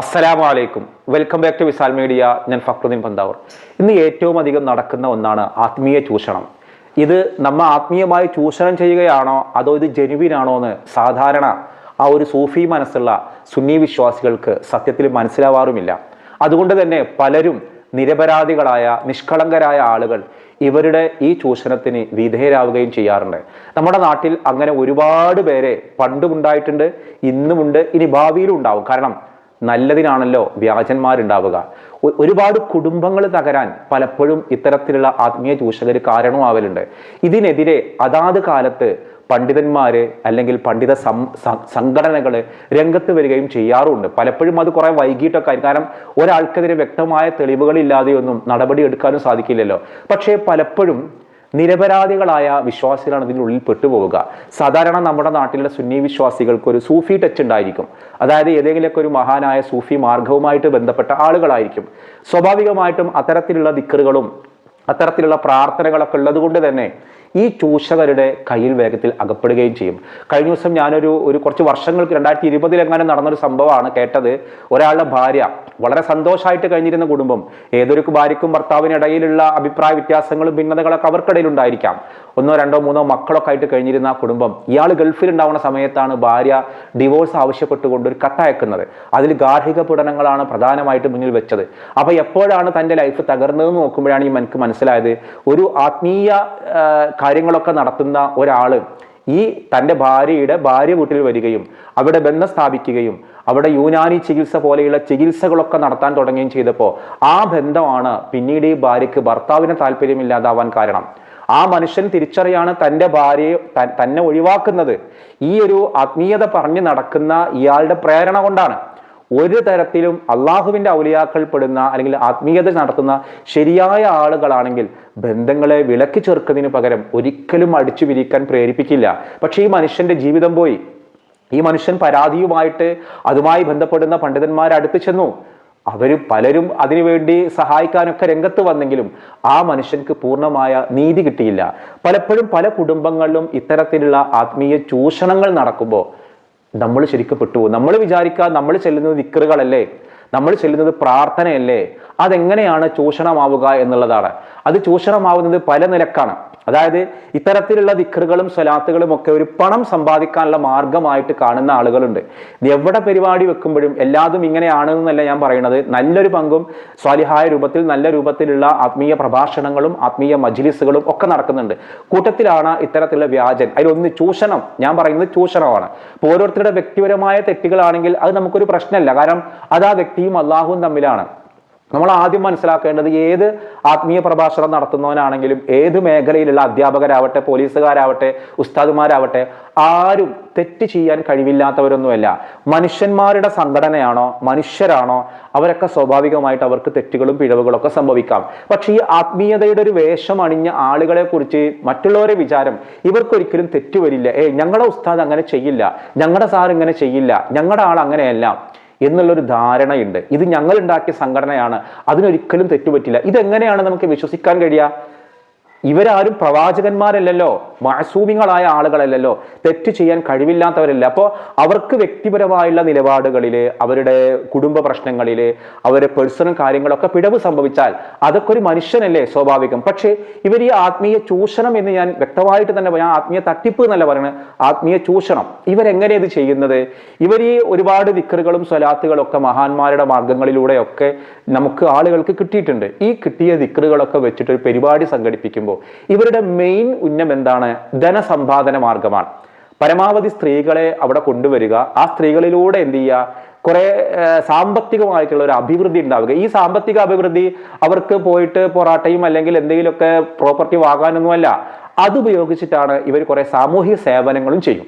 അസ്സലാമു അലൈക്കും welcome back to Visal media ഞാൻ ഫക്രുദ്ദീൻ പന്താവൂർ. ഇന്ന് ഏറ്റവും അധികം നടക്കുന്ന ഒന്നാണ് ആത്മീയ ചൂഷണം. ഇത് നമ്മ ആത്മീയമായി ചൂഷണം ചെയ്യുകയാണോ അതോ ഇത് ജനുവിനാണോ എന്ന് സാധാരണ ആ ഒരു സൂഫി മനസ്സുള്ള സുന്നി വിശ്വാസികൾക്ക് സത്യത്തിൽ മനസ്സിലാവാറുമില്ല. അതുകൊണ്ട് തന്നെ പലരും നിരപരാധികളായ നിഷ്കളങ്കരായ ആളുകൾ ഇവരുടെ ഈ ചൂഷണത്തിന് വിധേയരാവുകയും ചെയ്യാറുണ്ട്. നമ്മുടെ നാട്ടിൽ അങ്ങനെ ഒരുപാട് പേരെ പണ്ടുമുണ്ടായിട്ടുണ്ട് ഇന്നുമുണ്ട് ഇനി ഭാവിയിലും ഉണ്ടാവും. കാരണം നല്ലതിനാണല്ലോ വ്യാജന്മാരുണ്ടാവുക. ഒരുപാട് കുടുംബങ്ങൾ തകരാൻ പലപ്പോഴും ഇത്തരത്തിലുള്ള ആത്മീയ ചൂഷകർ കാരണമാവലുണ്ട്. ഇതിനെതിരെ അതാത് കാലത്ത് പണ്ഡിതന്മാര് അല്ലെങ്കിൽ പണ്ഡിത സംഘടനകൾ രംഗത്ത് വരികയും ചെയ്യാറുണ്ട്. പലപ്പോഴും അത് കുറെ വൈകിട്ടൊക്കെ കാരണം ഒരാൾക്കെതിരെ വ്യക്തമായ തെളിവുകളില്ലാതെയൊന്നും നടപടി എടുക്കാനും സാധിക്കില്ലല്ലോ. പക്ഷേ പലപ്പോഴും നിരപരാധികളായ വിശ്വാസികളാണ് ഇതിനുള്ളിൽ പെട്ടുപോവുക. സാധാരണ നമ്മുടെ നാട്ടിലെ സുന്നി വിശ്വാസികൾക്ക് ഒരു സൂഫി ടച്ച് ഉണ്ടായിരിക്കും. അതായത് ഏതെങ്കിലുമൊക്കെ ഒരു മഹാനായ സൂഫി മാർഗവുമായിട്ട് ബന്ധപ്പെട്ട ആളുകളായിരിക്കും. സ്വാഭാവികമായിട്ടും അത്തരത്തിലുള്ള ദിക്കറുകളും അത്തരത്തിലുള്ള പ്രാർത്ഥനകളൊക്കെ ഉള്ളത് കൊണ്ട് തന്നെ ഈ ചൂഷകരുടെ കയ്യിൽ വേഗത്തിൽ അകപ്പെടുകയും ചെയ്യും. കഴിഞ്ഞ ദിവസം ഞാനൊരു ഒരു കുറച്ച് വർഷങ്ങൾക്ക് രണ്ടായിരത്തി ഇരുപതിലെങ്ങാനും നടന്നൊരു സംഭവമാണ് കേട്ടത്. ഒരാളുടെ ഭാര്യ വളരെ സന്തോഷമായിട്ട് കഴിഞ്ഞിരുന്ന കുടുംബം ഏതൊരു ഭാര്യയ്ക്കും ഭർത്താവിനിടയിലുള്ള അഭിപ്രായ വ്യത്യാസങ്ങളും ഭിന്നതകളൊക്കെ അവർക്കിടയിൽ ഉണ്ടായിരിക്കാം ഒന്നോ രണ്ടോ മൂന്നോ മക്കളൊക്കെ ആയിട്ട് കഴിഞ്ഞിരുന്ന ആ കുടുംബം ഇയാൾ ഗൾഫിൽ ഉണ്ടാവുന്ന സമയത്താണ് ഭാര്യ ഡിവോഴ്സ് ആവശ്യപ്പെട്ടുകൊണ്ട് ഒരു കത്തയക്കുന്നത് അതിൽ ഗാർഹിക പീഡനങ്ങളാണ് പ്രധാനമായിട്ട് മുന്നിൽ വെച്ചത്. അപ്പൊ എപ്പോഴാണ് തന്റെ ലൈഫ് തകർന്നതെന്ന് നോക്കുമ്പോഴാണ് ഈ എനിക്ക് മനസ്സിലായത്. ഒരു ആത്മീയ കാര്യങ്ങളൊക്കെ നടത്തുന്ന ഒരാൾ ഈ തന്റെ ഭാര്യയുടെ ഭാര്യ വീട്ടിൽ വരികയും അവിടെ ബന്ധം സ്ഥാപിക്കുകയും അവിടെ യൂനാനി ചികിത്സ പോലെയുള്ള ചികിത്സകളൊക്കെ നടത്താൻ തുടങ്ങുകയും ചെയ്തപ്പോൾ ആ ബന്ധമാണ് പിന്നീട് ഈ ഭാര്യയ്ക്ക് ഭർത്താവിന് താല്പര്യമില്ലാതാവാൻ കാരണം. ആ മനുഷ്യൻ തിരിച്ചറിയാണ് തന്റെ ഭാര്യയെ തന്നെ ഒഴിവാക്കുന്നത്. ഈ ഒരു ആത്മീയത പറഞ്ഞു നടക്കുന്ന ഇയാളുടെ പ്രേരണ കൊണ്ടാണ്. ഒരു തരത്തിലും അള്ളാഹുവിന്റെ ഔലിയാക്കൾ പെടുന്ന അല്ലെങ്കിൽ ആത്മീയത നടത്തുന്ന ശരിയായ ആളുകളാണെങ്കിൽ ബന്ധങ്ങളെ വിലക്കി ചേർക്കുന്നതിന് പകരം ഒരിക്കലും അടിച്ചു വിരിക്കാൻ പ്രേരിപ്പിക്കില്ല. പക്ഷേ ഈ മനുഷ്യന്റെ ജീവിതം പോയി. ഈ മനുഷ്യൻ പരാതിയുമായിട്ട് അതുമായി ബന്ധപ്പെടുന്ന പണ്ഡിതന്മാർ അടുത്ത് ചെന്നു. അവർ പലരും അതിനുവേണ്ടി സഹായിക്കാനൊക്കെ രംഗത്ത് വന്നെങ്കിലും ആ മനുഷ്യൻക്ക് പൂർണമായ നീതി കിട്ടിയില്ല. പലപ്പോഴും പല കുടുംബങ്ങളിലും ഇത്തരത്തിലുള്ള ആത്മീയ ചൂഷണങ്ങൾ നടക്കുമ്പോൾ നമ്മൾ ശരിക്കും പെട്ടുപോകും. നമ്മൾ വിചാരിക്കുക നമ്മൾ ചെല്ലുന്നത് വിക്രുകളല്ലേ? നമ്മൾ ചെല്ലുന്നത് പ്രാർത്ഥനയല്ലേ? അതെങ്ങനെയാണ് ചൂഷണമാവുക എന്നുള്ളതാണ്. അത് ചൂഷണമാവുന്നത് പല നിലക്കാണ്. അതായത് ഇത്തരത്തിലുള്ള ദിക്കറുകളും സ്വലാത്തുകളും ഒക്കെ ഒരു പണം സമ്പാദിക്കാനുള്ള മാർഗമായിട്ട് കാണുന്ന ആളുകളുണ്ട്. എവിടെ പരിപാടി വെക്കുമ്പോഴും എല്ലാതും ഇങ്ങനെയാണെന്നല്ല ഞാൻ പറയുന്നത്. നല്ലൊരു പങ്കും സ്വാലിഹായ രൂപത്തിൽ നല്ല രൂപത്തിലുള്ള ആത്മീയ പ്രഭാഷണങ്ങളും ആത്മീയ മജ്ലിസുകളും ഒക്കെ നടക്കുന്നുണ്ട്. കൂട്ടത്തിലാണ് ഇത്തരത്തിലുള്ള വ്യാജൻ. അതിലൊന്ന് ചൂഷണം. ഞാൻ പറയുന്നത് ചൂഷണമാണ്. ഇപ്പോൾ ഓരോരുത്തരുടെ വ്യക്തിപരമായ തെറ്റുകളാണെങ്കിൽ അത് നമുക്കൊരു പ്രശ്നമല്ല. കാരണം അത് ആ വ്യക്തിയും അള്ളാഹുവും തമ്മിലാണ്. നമ്മൾ ആദ്യം മനസ്സിലാക്കേണ്ടത് ഏത് ആത്മീയ പ്രഭാഷണം നടത്തുന്നവനാണെങ്കിലും ഏത് മേഖലയിലുള്ള അധ്യാപകരാവട്ടെ പോലീസുകാരാവട്ടെ ഉസ്താദുമാരാവട്ടെ ആരും തെറ്റ് ചെയ്യാൻ കഴിവില്ലാത്തവരൊന്നുമല്ല. മനുഷ്യന്മാരുടെ സംഘടനയാണോ മനുഷ്യരാണോ അവരൊക്കെ സ്വാഭാവികമായിട്ട് അവർക്ക് തെറ്റുകളും പിഴവുകളൊക്കെ സംഭവിക്കാം. പക്ഷേ ഈ ആത്മീയതയുടെ ഒരു വേഷം അണിഞ്ഞ ആളുകളെ കുറിച്ച് മറ്റുള്ളവരെ വിചാരം ഇവർക്കൊരിക്കലും തെറ്റ് വരില്ല. ഏ ഞങ്ങളുടെ ഉസ്താദ് അങ്ങനെ ചെയ്യില്ല. ഞങ്ങളുടെ സാർ ഇങ്ങനെ ചെയ്യില്ല. ഞങ്ങളുടെ ആൾ അങ്ങനെയല്ല. എന്നുള്ളൊരു ധാരണയുണ്ട്. ഇത് ഞങ്ങൾ ഉണ്ടാക്കിയ സംഘടനയാണ്. അതിനൊരിക്കലും തെറ്റുപറ്റില്ല. ഇതെങ്ങനെയാണ് നമുക്ക് വിശ്വസിക്കാൻ കഴിയുക? ഇവരാരും പ്രവാചകന്മാരല്ലല്ലോ. മാസൂമികളായ ആളുകളല്ലല്ലോ. തെറ്റ് ചെയ്യാൻ കഴിവില്ലാത്തവരല്ല. അപ്പോൾ അവർക്ക് വ്യക്തിപരമായുള്ള നിലപാടുകളിൽ അവരുടെ കുടുംബ പ്രശ്നങ്ങളിൽ അവരുടെ പേഴ്സണൽ കാര്യങ്ങളൊക്കെ പിഴവ് സംഭവിച്ചാൽ അതൊക്കെ ഒരു മനുഷ്യനല്ലേ സ്വാഭാവികം. പക്ഷേ ഇവർ ഈ ആത്മീയ ചൂഷണം എന്ന് ഞാൻ വ്യക്തമായിട്ട് തന്നെ പറയാം. ആത്മീയ തട്ടിപ്പ് എന്നല്ല പറയുന്നത് ആത്മീയ ചൂഷണം. ഇവരെങ്ങനെ ഇത് ചെയ്യുന്നത്? ഇവർ ഈ ഒരുപാട് വിക്രുകളും സ്വലാത്തുകളൊക്കെ മഹാന്മാരുടെ മാർഗങ്ങളിലൂടെയൊക്കെ നമുക്ക് ആളുകൾക്ക് കിട്ടിയിട്ടുണ്ട്. ഈ കിട്ടിയ ദിക്കറുകളൊക്കെ വെച്ചിട്ട് ഒരു പരിപാടി സംഘടിപ്പിക്കുമ്പോൾ ഇവരുടെ മെയിൻ ഉന്നം എന്താണ്? ധനസമ്പാദന മാർഗമാണ്. പരമാവധി സ്ത്രീകളെ അവിടെ കൊണ്ടുവരിക ആ സ്ത്രീകളിലൂടെ എന്ത് ചെയ്യുക? കുറെ സാമ്പത്തികമായിട്ടുള്ള ഒരു അഭിവൃദ്ധി ഉണ്ടാവുക. ഈ സാമ്പത്തിക അഭിവൃദ്ധി അവർക്ക് പോയിട്ട് പൊറാട്ടയും അല്ലെങ്കിൽ എന്തെങ്കിലുമൊക്കെ പ്രോപ്പർട്ടി വാങ്ങാനൊന്നുമല്ല. അതുപയോഗിച്ചിട്ടാണ് ഇവർ കുറെ സാമൂഹിക സേവനങ്ങളും ചെയ്യും.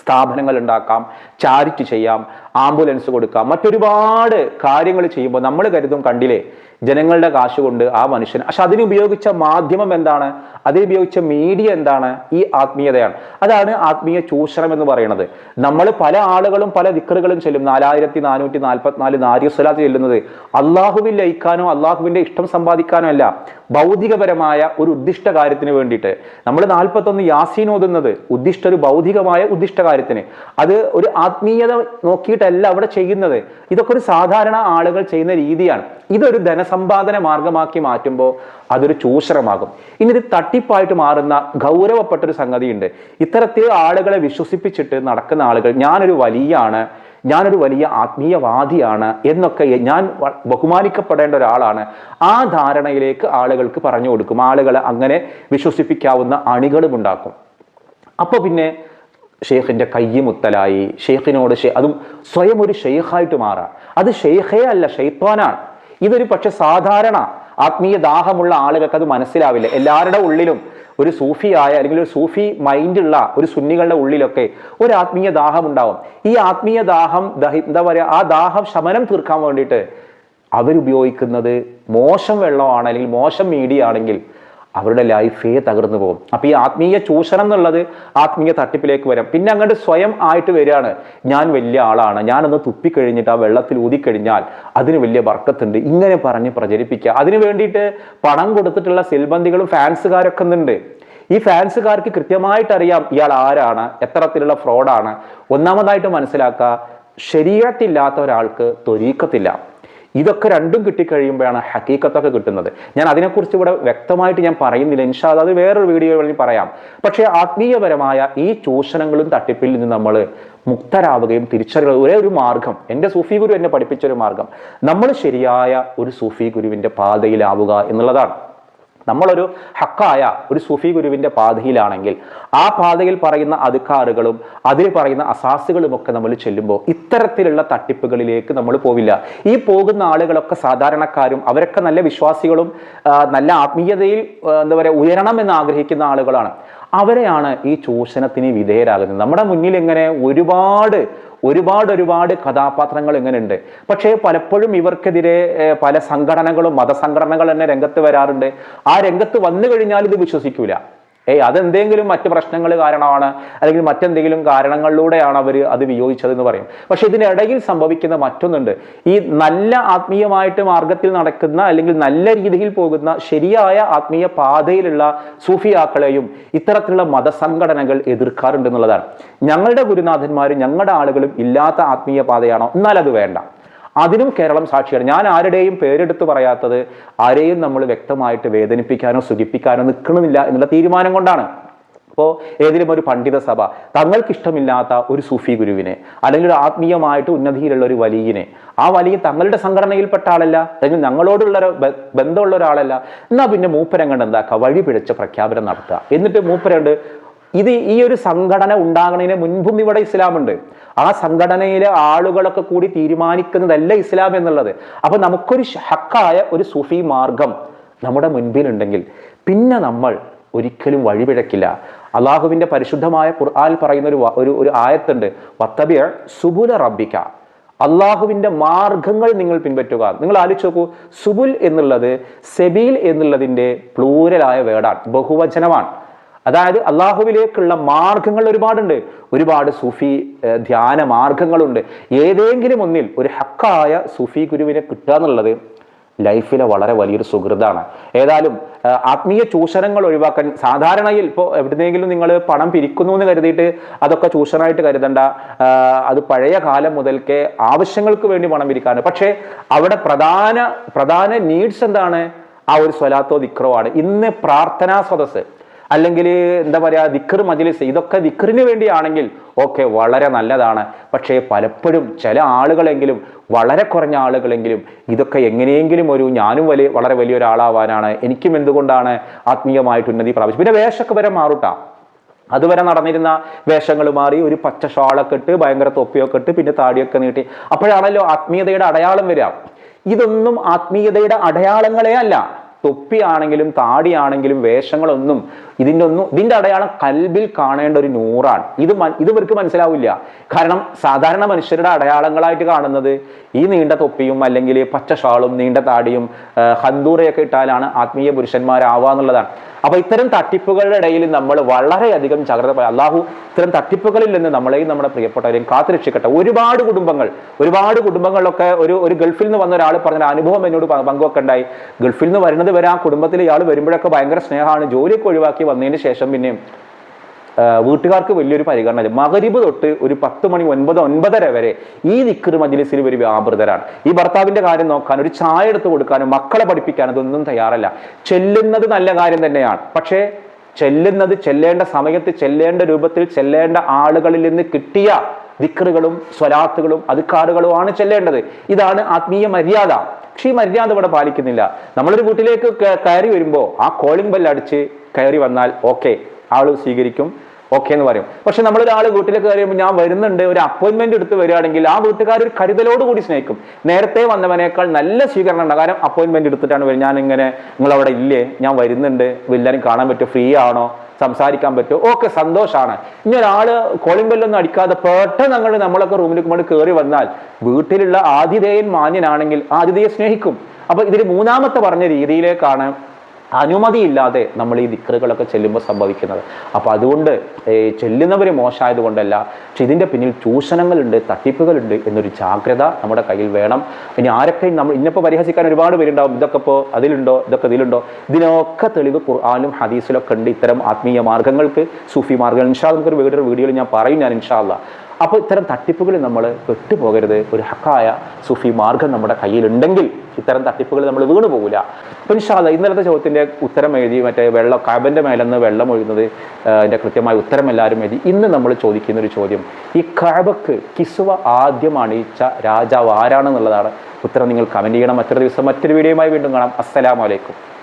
സ്ഥാപനങ്ങൾ ഉണ്ടാക്കാം ചാരിറ്റി ചെയ്യാം. ആംബുലൻസ് കൊടുക്കുക മറ്റൊരുപാട് കാര്യങ്ങൾ ചെയ്യുമ്പോൾ നമ്മൾ കരുതും കണ്ടില്ലേ ജനങ്ങളുടെ കാശ് കൊണ്ട് ആ മനുഷ്യൻ. പക്ഷെ അതിനുപയോഗിച്ച മാധ്യമം എന്താണ്? അതിനുപയോഗിച്ച മീഡിയ എന്താണ്? ഈ ആത്മീയതയാണ്. അതാണ് ആത്മീയ ചൂഷണം എന്ന് പറയുന്നത്. നമ്മൾ പല ആളുകളും പല ദിക്കറുകളും ചെല്ലും. നാലായിരത്തി നാനൂറ്റി നാൽപ്പത്തിനാല് നാര്യസ്വലാത്ത് ചെല്ലുന്നത് അള്ളാഹുവിൽ ലയിക്കാനോ അള്ളാഹുവിന്റെ ഇഷ്ടം സമ്പാദിക്കാനോ അല്ല. ഭൗതികപരമായ ഒരു ഉദ്ദിഷ്ട കാര്യത്തിന് വേണ്ടിയിട്ട്. നമ്മൾ നാൽപ്പത്തൊന്ന് യാസീൻ ഓതുന്നത് ഉദ്ദിഷ്ട ഒരു ഭൗതികമായ ഉദ്ദിഷ്ട കാര്യത്തിന്. അത് ഒരു ആത്മീയത നോക്കിയിട്ട് നോക്കിയിട്ടല്ല അവിടെ ചെയ്യുന്നത്. ഇതൊക്കെ ഒരു സാധാരണ ആളുകൾ ചെയ്യുന്ന രീതിയാണ്. ഇതൊരു ധനസമ്പാദന മാർഗമാക്കി മാറ്റുമ്പോൾ അതൊരു ചൂഷണമാകും. ഇനി ഇത് തട്ടിപ്പായിട്ട് മാറുന്ന ഗൗരവപ്പെട്ടൊരു സംഗതിയുണ്ട്. ഇത്തരത്തിൽ ആളുകളെ വിശ്വസിപ്പിച്ചിട്ട് നടക്കുന്ന ആളുകൾ ഞാനൊരു വലിയാണ് ഞാനൊരു വലിയ ആത്മീയവാദിയാണ് എന്നൊക്കെ ഞാൻ ബഹുമാനിക്കപ്പെടേണ്ട ഒരാളാണ്. ആ ധാരണയിലേക്ക് ആളുകൾക്ക് പറഞ്ഞു കൊടുക്കും. ആളുകളെ അങ്ങനെ വിശ്വസിപ്പിക്കാവുന്ന അണികളും ഉണ്ടാക്കും അപ്പോൾ പിന്നെ ഷെയ്ഖിന്റെ കയ്യ് മുത്തലായി. ഷെയ്ഖിനോട് ഷെയ് അതും സ്വയം ഒരു ഷെയ്ഖായിട്ട് മാറാം. അത് ഷെയ്ഖേ അല്ല ഷെയ്ത്വാനാണ് ഇതൊരു പക്ഷെ സാധാരണ ആത്മീയ ദാഹമുള്ള ആളുകൾക്ക് അത് മനസ്സിലാവില്ല. എല്ലാവരുടെ ഉള്ളിലും ഒരു സൂഫിയായ അല്ലെങ്കിൽ ഒരു സൂഫി മൈൻഡുള്ള ഒരു സുന്നികളുടെ ഉള്ളിലൊക്കെ ഒരു ആത്മീയ ദാഹം ഉണ്ടാവും. ഈ ആത്മീയ ദാഹം ദഹ എന്താ പറയുക ആ ദാഹം ശമനം തീർക്കാൻ വേണ്ടിയിട്ട് അവരുപയോഗിക്കുന്നത് മോശം വെള്ളമാണ് അല്ലെങ്കിൽ മോശം മീഡിയ ആണെങ്കിൽ അവരുടെ ലൈഫേ തകർന്നു പോകും. അപ്പം ഈ ആത്മീയ ചൂഷണം എന്നുള്ളത് ആത്മീയ തട്ടിപ്പിലേക്ക് വരാം. പിന്നെ അങ്ങോട്ട് സ്വയം ആയിട്ട് വരികയാണ്. ഞാൻ വലിയ ആളാണ്. ഞാനൊന്ന് തുപ്പിക്കഴിഞ്ഞിട്ട് ആ വെള്ളത്തിൽ ഊതിക്കഴിഞ്ഞാൽ അതിന് വലിയ വർക്കത്തുണ്ട്. ഇങ്ങനെ പറഞ്ഞ് പ്രചരിപ്പിക്കുക. അതിന് വേണ്ടിയിട്ട് പണം കൊടുത്തിട്ടുള്ള സെൽബന്ധികളും ഫാൻസുകാരൊക്കെ ഉണ്ട് ഈ ഫാൻസുകാർക്ക് കൃത്യമായിട്ട് അറിയാം ഇയാൾ ആരാണ് എത്തരത്തിലുള്ള ഫ്രോഡാണ്. ഒന്നാമതായിട്ട് മനസ്സിലാക്കുക ശരീരത്തില്ലാത്ത ഒരാൾക്ക് തൊരീക്കത്തില്ല ഇതൊക്കെ രണ്ടും കിട്ടിക്കഴിയുമ്പോഴാണ് ഹക്കീക്കത്തൊക്കെ കിട്ടുന്നത്. ഞാൻ അതിനെക്കുറിച്ച് ഇവിടെ വ്യക്തമായിട്ട് ഞാൻ പറയുന്നില്ല. ഇൻഷാ അത് വേറൊരു വീഡിയോയിൽ പറയാം. പക്ഷേ ആത്മീയപരമായ ഈ ചൂഷണങ്ങളും തട്ടിപ്പിൽ നിന്ന് നമ്മൾ മുക്തരാവുകയും തിരിച്ചറിയുക ഒരേ ഒരു മാർഗം. എന്റെ സൂഫി ഗുരു എന്നെ പഠിപ്പിച്ച ഒരു മാർഗം. നമ്മൾ ശരിയായ ഒരു സൂഫി ഗുരുവിന്റെ പാതയിലാവുക എന്നുള്ളതാണ്. നമ്മളൊരു ഹക്കായ ഒരു സുഫി ഗുരുവിന്റെ പാതയിലാണെങ്കിൽ ആ പാതയിൽ പറയുന്ന അധികാറുകളും അതിൽ പറയുന്ന അസാസുകളും ഒക്കെ നമ്മൾ ചെല്ലുമ്പോൾ ഇത്തരത്തിലുള്ള തട്ടിപ്പുകളിലേക്ക് നമ്മൾ പോവില്ല. ഈ പോകുന്ന ആളുകളൊക്കെ സാധാരണക്കാരും അവരൊക്കെ നല്ല വിശ്വാസികളും നല്ല ആത്മീയതയിൽ എന്താ പറയുക ഉയരണം എന്ന് ആഗ്രഹിക്കുന്ന ആളുകളാണ്. അവരെയാണ് ഈ ചൂഷണത്തിന് വിധേയരാകുന്നത്. നമ്മുടെ മുന്നിൽ ഇങ്ങനെ ഒരുപാട് ഒരുപാട് ഒരുപാട് കഥാപാത്രങ്ങൾ ഇങ്ങനെയുണ്ട്. പക്ഷേ പലപ്പോഴും ഇവർക്കെതിരെ പല സംഘടനകളും മതസംഘടനകൾ തന്നെ രംഗത്ത് വരാറുണ്ട്. ആ രംഗത്ത് വന്നു കഴിഞ്ഞാൽ ഇത് വിശ്വസിക്കൂല. ഏയ് അതെന്തെങ്കിലും മറ്റ് പ്രശ്നങ്ങൾ കാരണമാണ് അല്ലെങ്കിൽ മറ്റെന്തെങ്കിലും കാരണങ്ങളിലൂടെയാണ് അവർ അത് വിയോജിച്ചതെന്ന് പറയും. പക്ഷെ ഇതിനിടയിൽ സംഭവിക്കുന്ന മറ്റൊന്നുണ്ട്. ഈ നല്ല ആത്മീയമായിട്ട് മാർഗത്തിൽ നടക്കുന്ന അല്ലെങ്കിൽ നല്ല രീതിയിൽ പോകുന്ന ശരിയായ ആത്മീയ പാതയിലുള്ള സൂഫിയാക്കളെയും ഇത്തരത്തിലുള്ള മതസംഘടനകൾ എതിർക്കാറുണ്ട് എന്നുള്ളതാണ്. ഞങ്ങളുടെ ഗുരുനാഥന്മാരും ഞങ്ങളുടെ ആളുകളും ഇല്ലാത്ത ആത്മീയ പാതയാണോ? എന്നാൽ അത് വേണ്ട. അതിനും കേരളം സാക്ഷിയാണ്. ഞാൻ ആരുടെയും പേരെടുത്ത് പറയാത്തത് ആരെയും നമ്മൾ വ്യക്തമായിട്ട് വേദനിപ്പിക്കാനോ സുഖിപ്പിക്കാനോ നിൽക്കണമെന്നില്ല എന്നുള്ള തീരുമാനം കൊണ്ടാണ്. ഇപ്പോൾ ഏതെങ്കിലും ഒരു പണ്ഡിത സഭ തങ്ങൾക്ക് ഇഷ്ടമില്ലാത്ത ഒരു സൂഫി ഗുരുവിനെ അല്ലെങ്കിൽ ഒരു ആത്മീയമായിട്ട് ഉന്നതിയിലുള്ള ഒരു വലിയനെ ആ വലിയ തങ്ങളുടെ സംഘടനയിൽപ്പെട്ട ആളല്ല അല്ലെങ്കിൽ ഞങ്ങളോടുള്ള ബന്ധമുള്ള ഒരാളല്ല. എന്നാ പിന്നെ മൂപ്പരങ്ങണ്ട് എന്താക്കുക വഴി പിഴച്ച പ്രഖ്യാപനം നടത്തുക. എന്നിട്ട് മൂപ്പരണ്ട് ഇത് ഈ ഒരു സംഘടന ഉണ്ടാകുന്നതിന് മുൻപും ഇവിടെ ഇസ്ലാമുണ്ട്. ആ സംഘടനയിലെ ആളുകളൊക്കെ കൂടി തീരുമാനിക്കുന്നതല്ല ഇസ്ലാം എന്നുള്ളത്. അപ്പൊ നമുക്കൊരു ഹക്കായ ഒരു സുഫി മാർഗം നമ്മുടെ മുൻപിലുണ്ടെങ്കിൽ പിന്നെ നമ്മൾ ഒരിക്കലും വഴിപിഴക്കില്ല. അള്ളാഹുവിന്റെ പരിശുദ്ധമായ ഖുർആൻ പറയുന്ന ഒരു ഒരു ഒരു ആയത്തുണ്ട്. വത്തബിയ സുബുല റബ്ബിക്ക അള്ളാഹുവിന്റെ മാർഗങ്ങൾ നിങ്ങൾ പിൻപറ്റുക. നിങ്ങൾ ആലോചിച്ച് നോക്കൂ. സുബുൽ എന്നുള്ളത് സെബീൽ എന്നുള്ളതിന്റെ പ്ലൂരലായ വേർഡാണ്. ബഹുവചനമാണ്. അതായത് അള്ളാഹുവിലേക്കുള്ള മാർഗങ്ങൾ ഒരുപാടുണ്ട്. ഒരുപാട് സൂഫി ധ്യാന മാർഗങ്ങളുണ്ട്. ഏതെങ്കിലും ഒന്നിൽ ഒരു ഹക്കായ സൂഫി ഗുരുവിനെ കിട്ടുക എന്നുള്ളത് ലൈഫിലെ വളരെ വലിയൊരു സുഹൃതാണ് ഏതായാലും ആത്മീയ ചൂഷണങ്ങൾ ഒഴിവാക്കാൻ സാധാരണയിൽ ഇപ്പോൾ എവിടുന്നെങ്കിലും നിങ്ങൾ പണം പിരിക്കുന്നു എന്ന് കരുതിയിട്ട് അതൊക്കെ ചൂഷണമായിട്ട് കരുതണ്ട. അത് പഴയ കാലം മുതൽക്കേ ആവശ്യങ്ങൾക്ക് വേണ്ടി പണം പിരിക്കാണ് പക്ഷേ അവിടെ പ്രധാന പ്രധാന നീഡ്സ് എന്താണ്? ആ ഒരു സ്വലാത്തോ ദിക്റോ ആണ് ഇന്ന് പ്രാർത്ഥനാ സദസ്സ്. അല്ലെങ്കിൽ എന്താ പറയുക ദിക്കർ മജ്ലിസ് ഇതൊക്കെ ദിക്കറിന് വേണ്ടിയാണെങ്കിൽ ഓക്കെ വളരെ നല്ലതാണ്. പക്ഷേ പലപ്പോഴും ചില ആളുകളെങ്കിലും വളരെ കുറഞ്ഞ ആളുകളെങ്കിലും ഇതൊക്കെ എങ്ങനെയെങ്കിലും ഒരു ഞാനും വലിയ വളരെ വലിയൊരാളാവാനാണ്. എനിക്കും എന്തുകൊണ്ടാണ് ആത്മീയമായിട്ട് ഉന്നതി പ്രാപിച്ചത്? പിന്നെ വേഷമൊക്കെ വരെ മാറൂട്ടാ. അതുവരെ നടന്നിരുന്ന വേഷങ്ങൾ മാറി ഒരു പച്ച ഷാളൊക്കെ ഇട്ട് ഭയങ്കര തൊപ്പിയൊക്കെ ഇട്ട് പിന്നെ താടിയൊക്കെ നീട്ടി. അപ്പോഴാണല്ലോ ആത്മീയതയുടെ അടയാളം വരിക. ഇതൊന്നും ആത്മീയതയുടെ അടയാളങ്ങളെ അല്ല. തൊപ്പിയാണെങ്കിലും താടിയാണെങ്കിലും വേഷങ്ങളൊന്നും ഇതിന്റെ ഒന്നും ഇതിന്റെ അടയാളം കൽബിൽ കാണേണ്ട ഒരു നൂറാണ്. ഇത് ഇത് ഇവർക്ക് മനസ്സിലാവില്ല. കാരണം സാധാരണ മനുഷ്യരുടെ അടയാളങ്ങളായിട്ട് കാണുന്നത് ഈ നീണ്ട തൊപ്പിയും അല്ലെങ്കിൽ പച്ച ഷാളും നീണ്ട താടിയും ഹന്തൂറയൊക്കെ ഇട്ടാലാണ് ആത്മീയ പുരുഷന്മാരാവുക എന്നുള്ളതാണ്. അപ്പൊ ഇത്തരം തട്ടിപ്പുകളുടെ ഇടയിൽ നമ്മൾ വളരെയധികം ജാഗ്രത അള്ളാഹു ഇത്തരം തട്ടിപ്പുകളിൽ നിന്ന് നമ്മളെയും നമ്മുടെ പ്രിയപ്പെട്ടവരെയും കാത്തുരക്ഷിക്കട്ടെ ഒരുപാട് കുടുംബങ്ങൾ ഒരുപാട് കുടുംബങ്ങളിലൊക്കെ ഒരു ഒരു ഗൾഫിൽ നിന്ന് വന്ന ഒരാൾ പറഞ്ഞ അനുഭവം എന്നോട് പങ്കുവെക്കണ്ടായി. ഗൾഫിൽ നിന്ന് വരുന്നത് വരെ ആ കുടുംബത്തിൽ ഇയാൾ വരുമ്പോഴൊക്കെ ഭയങ്കര സ്നേഹമാണ്. ജോലിയൊക്കെ ഒഴിവാക്കി വന്നതിന് ശേഷം പിന്നെ വീട്ടുകാർക്ക് വലിയൊരു പരിഗണന മകരീബ് തൊട്ട് ഒരു പത്ത് മണി ഒൻപത് ഒൻപതര വരെ ഈ ദിക്കർ മജ്ലിസിൽ ഒരു വ്യാപൃതരാണ്. ഈ ഭർത്താവിന്റെ കാര്യം നോക്കാൻ ഒരു ചായ എടുത്ത് കൊടുക്കാനും മക്കളെ പഠിപ്പിക്കാനും ഇതൊന്നും തയ്യാറല്ല. ചെല്ലുന്നത് നല്ല കാര്യം തന്നെയാണ്. പക്ഷേ ചെല്ലുന്നത് ചെല്ലേണ്ട സമയത്ത് ചെല്ലേണ്ട രൂപത്തിൽ ചെല്ലേണ്ട ആളുകളിൽ നിന്ന് കിട്ടിയ ദിക്കറുകളും സ്വലാത്തുകളും അതുക്കാറുകളുമാണ് ചെല്ലേണ്ടത്. ഇതാണ് ആത്മീയ മര്യാദ. പക്ഷെ ഈ മര്യാദ ഇവിടെ പാലിക്കുന്നില്ല. നമ്മളൊരു വീട്ടിലേക്ക് കയറി വരുമ്പോൾ ആ കോളിംഗ് ബെല്ലടിച്ച് കയറി വന്നാൽ ഓക്കെ ആൾ സ്വീകരിക്കും ഓക്കെ എന്ന് പറയും. പക്ഷെ നമ്മളൊരാൾ വീട്ടിലേക്ക് കയറിയുമ്പോൾ ഞാൻ വരുന്നുണ്ട് ഒരു അപ്പോയിന്റ്മെന്റ് എടുത്ത് വരികയാണെങ്കിൽ ആ വീട്ടുകാർ ഒരു കരുതലോട് കൂടി സ്നേഹിക്കും. നേരത്തെ വന്നവനേക്കാൾ നല്ല സ്വീകരണം ഉണ്ട് കാരണം അപ്പോയിന്റ്മെന്റ് എടുത്തിട്ടാണ് വരുന്നത് ഞാൻ ഇങ്ങനെ നിങ്ങൾ അവിടെ ഇല്ലേ? ഞാൻ വരുന്നുണ്ട്. എല്ലാവരും കാണാൻ പറ്റും. ഫ്രീ ആണോ? സംസാരിക്കാൻ പറ്റുമോ? ഒക്കെ സന്തോഷമാണ് ഇനി ഒരാൾ കോളിംഗ് അടിക്കാതെ പെട്ടെന്ന് അങ്ങോട്ട് നമ്മളൊക്കെ റൂമിലേക്ക് കൊണ്ട് കയറി വന്നാൽ വീട്ടിലുള്ള ആതിഥേയൻ മാന്യനാണെങ്കിൽ ആതിഥേയെ സ്നേഹിക്കും. അപ്പൊ ഇതിൽ മൂന്നാമത്തെ പറഞ്ഞ രീതിയിലേക്കാണ് അനുമതിയില്ലാതെ നമ്മൾ ഈ ദിക്കറുകളൊക്കെ ചെല്ലുമ്പോൾ സംഭവിക്കുന്നത്. അപ്പോൾ അതുകൊണ്ട് ചെല്ലുന്നവർ മോശമായത് കൊണ്ടല്ല പക്ഷെ ഇതിന്റെ പിന്നിൽ ചൂഷണങ്ങളുണ്ട് തട്ടിപ്പുകളുണ്ട് എന്നൊരു ജാഗ്രത നമ്മുടെ കയ്യിൽ വേണം. ഇനി ആരൊക്കെ നമ്മൾ ഇന്നിപ്പോൾ പരിഹസിക്കാൻ ഒരുപാട് പേരുണ്ടാവും. ഇതൊക്കെ ഇപ്പോൾ അതിലുണ്ടോ? ഇതൊക്കെ ഇതിലുണ്ടോ? ഇതിനൊക്കെ തെളിവ് ഖുർആാനും ഹദീസിലൊക്കെ ഉണ്ട് ഇത്തരം ആത്മീയ മാർഗങ്ങൾക്ക് സൂഫി മാർഗങ്ങൾ. ഇൻഷാ നമുക്കൊരു വീഡിയോ വീഡിയോയിൽ ഞാൻ പറയും ഞാൻ ഇൻഷാ ഇൻഷാല്ല അപ്പോൾ ഇത്തരം തട്ടിപ്പുകളിൽ നമ്മൾ പെട്ടുപോകരുത്. ഒരു ഹക്കായ സുഫി മാർഗം നമ്മുടെ കയ്യിലുണ്ടെങ്കിൽ ഇത്തരം തട്ടിപ്പുകൾ നമ്മൾ വീണു പോകില്ല അപ്പം ഇൻഷാല്ല ഇന്നലത്തെ ചോദ്യത്തിന്റെ ഉത്തരം എഴുതി മറ്റേ വെള്ളം കാബന്റെ മേലെന്ന് വെള്ളം ഒഴുകുന്നത് അതിന്റെ കൃത്യമായ ഉത്തരം എല്ലാവരും എഴുതി. ഇന്ന് നമ്മൾ ചോദിക്കുന്ന ഒരു ചോദ്യം ഈ കാബക്ക് കിസുവ ആദ്യം അണിയിച്ച രാജാവ് ആരാണെന്നുള്ളതാണ് ഉത്തരം നിങ്ങൾ കമന്റ് ചെയ്യണം. മറ്റൊരു ദിവസം മറ്റൊരു വീഡിയോയുമായി വീണ്ടും കാണാം. അസ്സലാമലൈക്കും